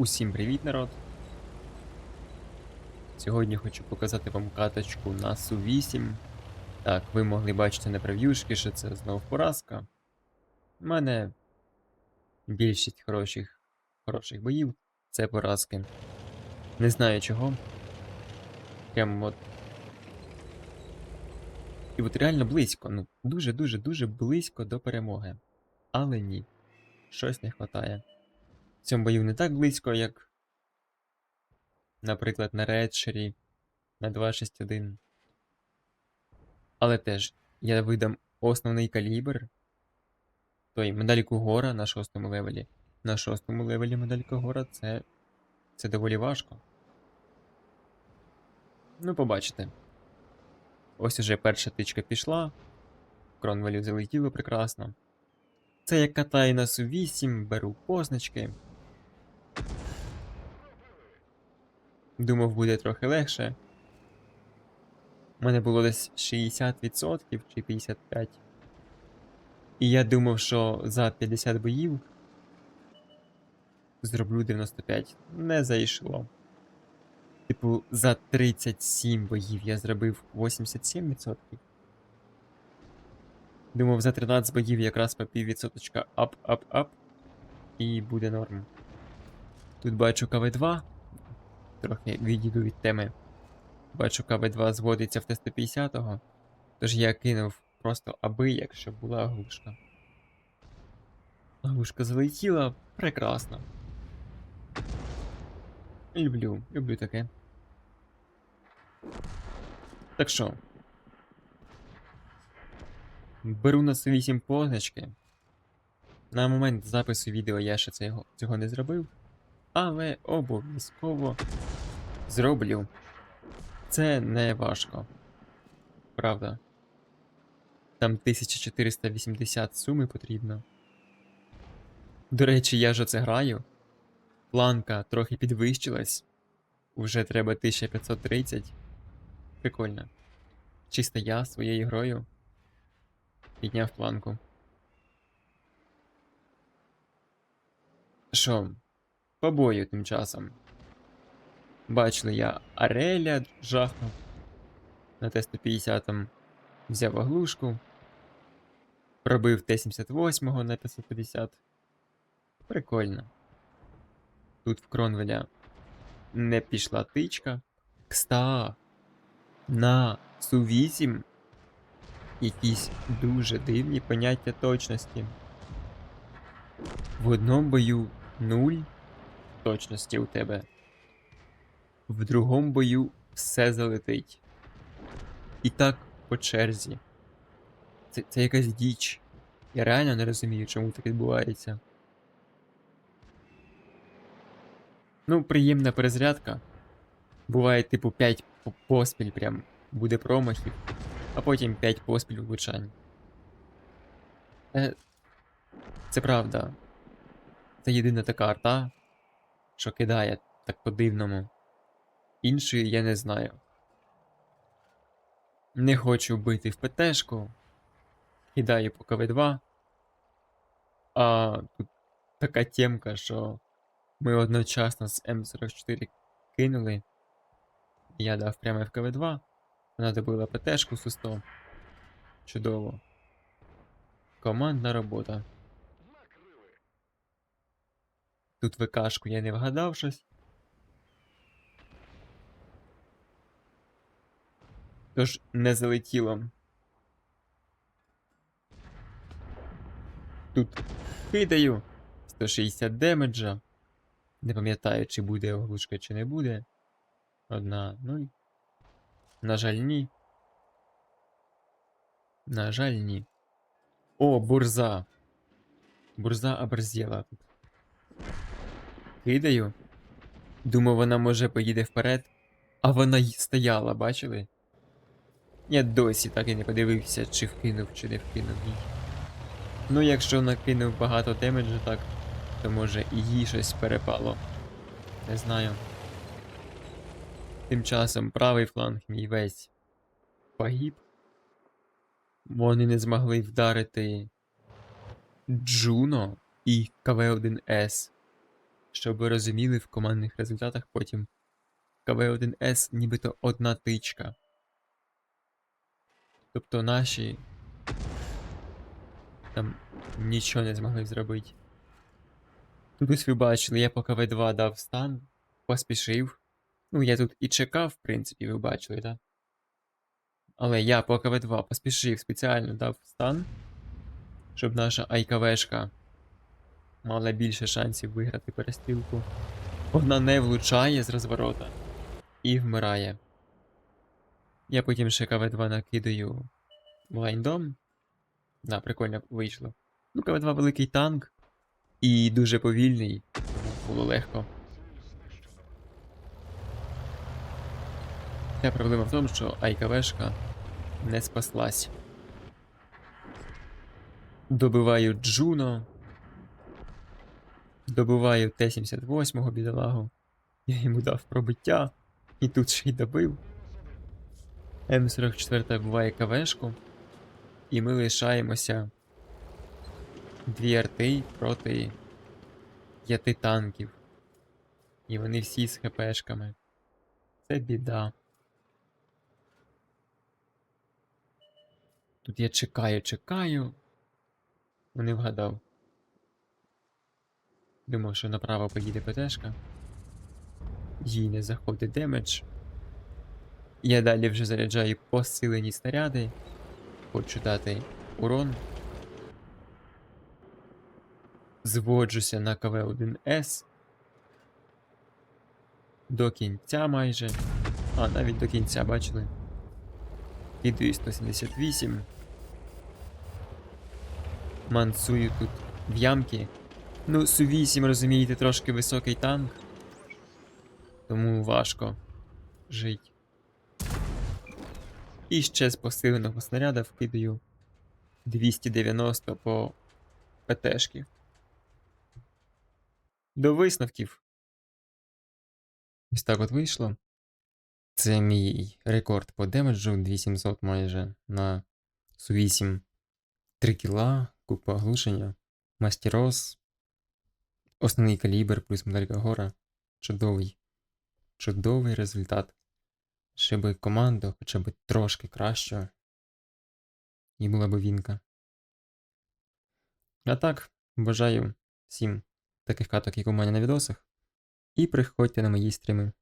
Усім привіт, народ! Сьогодні хочу показати вам каточку на Су-8. Так, ви могли бачити на прев'юшки, що це знову поразка. У мене більшість хороших, хороших боїв це поразки. Не знаю чого. Прям от. І от реально близько, ну, дуже-дуже-дуже близько до перемоги. Але ні. Щось не вистачає. Цьому бою не так близько, як, наприклад, на Редшері на 2.6.1. Але теж я видам основний калібр. Той медальку гора на шостому левелі. На шостому левелі медалька гора це. це доволі важко. Ну, побачите. Ось уже перша тичка пішла. Кронвелю залетіло прекрасно. Це я катаю на Су-8, беру позначки. Думав, буде трохи легше. У мене було десь 60% чи 55%. І я думав, що за 50 боїв зроблю 95. Не зайшло. Типу, за 37 боїв я зробив 87%. Думав, за 13 боїв якраз по піввідсоточка ап-ап-ап. І буде норм. Тут бачу КВ2. Трохи відійду від теми. Бачу, КВ2 зводиться в Т-150, тож я кинув просто аби, якщо була глушка. Глушка залетіла прекрасно. Люблю, люблю таке. Так що. Беру на 8 позначки. На момент запису відео я ще цього, цього не зробив, але обов'язково зроблю. Це не важко. Правда. Там 1480 суми потрібно. До речі, я ж оце граю. Планка трохи підвищилась. Уже треба 1530. Прикольно. Чисто я своєю грою підняв планку. Що, по бою тим часом. Бачили, я Ареля жахнув на Т-150, взяв оглушку, пробив Т-78 на 550. Прикольно. Тут в Кронвеля не пішла тичка. Кста на Су-8 якісь дуже дивні поняття точності. В одному бою 0 точності у тебе. В другому бою все залетить. І так по черзі. Це, це якась діч. Я реально не розумію, чому так відбувається. Ну, приємна перезарядка. Буває, типу, 5 поспіль прям буде промахів, а потім 5 поспіль влучань. Е, це правда. Це єдина така арта, що кидає так по-дивному. Іншої я не знаю. Не хочу бити в ПТшку. Кидаю по КВ2. А тут така темка, що ми одночасно з М44 кинули. Я дав прямо в КВ2. Вона добила ПТшку су 100. Чудово. Командна робота. Тут ВКшку я не вгадав щось. Тож не залетіло. Тут кидаю 160 демеджа. Не пам'ятаю, чи буде оглушка, чи не буде. Одна, нуль. На жаль, ні. На жаль, ні. О, бурза. Бурза оборзела тут. Кидаю. Думав, вона може поїде вперед. А вона й стояла, бачили? Я досі так і не подивився, чи вкинув, чи не вкинув їй. Ну, якщо накинув багато демеджу, так, то може і їй щось перепало. Не знаю. Тим часом правий фланг мій весь погиб. Вони не змогли вдарити Джуно і КВ-1С. Щоб ви розуміли в командних результатах потім КВ-1С нібито одна тичка. Тобто наші там нічого не змогли зробити. Тут ви бачили, я по КВ-2 дав стан, поспішив. Ну, я тут і чекав, в принципі, ви бачили, так? Але я по КВ-2 поспішив, спеціально дав стан, щоб наша АйКВшка мала більше шансів виграти перестрілку. Вона не влучає з розворота і вмирає. Я потім ще КВ-2 накидаю блайндом. Да, прикольно вийшло. Ну, КВ-2 великий танк і дуже повільний, було легко. Вся проблема в тому, що АйКВшка не спаслась. Добиваю Джуно. Добиваю Т-78 бідолагу. Я йому дав пробиття. І тут ще й добив. М44 буває КВшку. І ми лишаємося дві арти проти п'яти танків. І вони всі з ХПшками. Це біда. Тут я чекаю, чекаю. Не вгадав. Думав, що направо поїде ПТшка. Їй не заходить демедж. Я далі вже заряджаю посилені снаряди. Хочу дати урон. Зводжуся на КВ-1С. До кінця майже. А, навіть до кінця, бачили? Кидаю 178. Мансую тут в ямки. Ну, Су-8, розумієте, трошки високий танк. Тому важко жить. І ще з посиленого снаряда вкидаю 290 по ПТшки. До висновків. Ось так от вийшло. Це мій рекорд по демеджу 2700 майже на Су-8. 3 кіла, купа оглушення, мастерос, основний калібр плюс медалька гора. Чудовий. Чудовий результат. Ще би команда хоча б трошки кращого. І була б вінка. А так, бажаю всім таких каток, як у мене на відосах. І приходьте на мої стріми.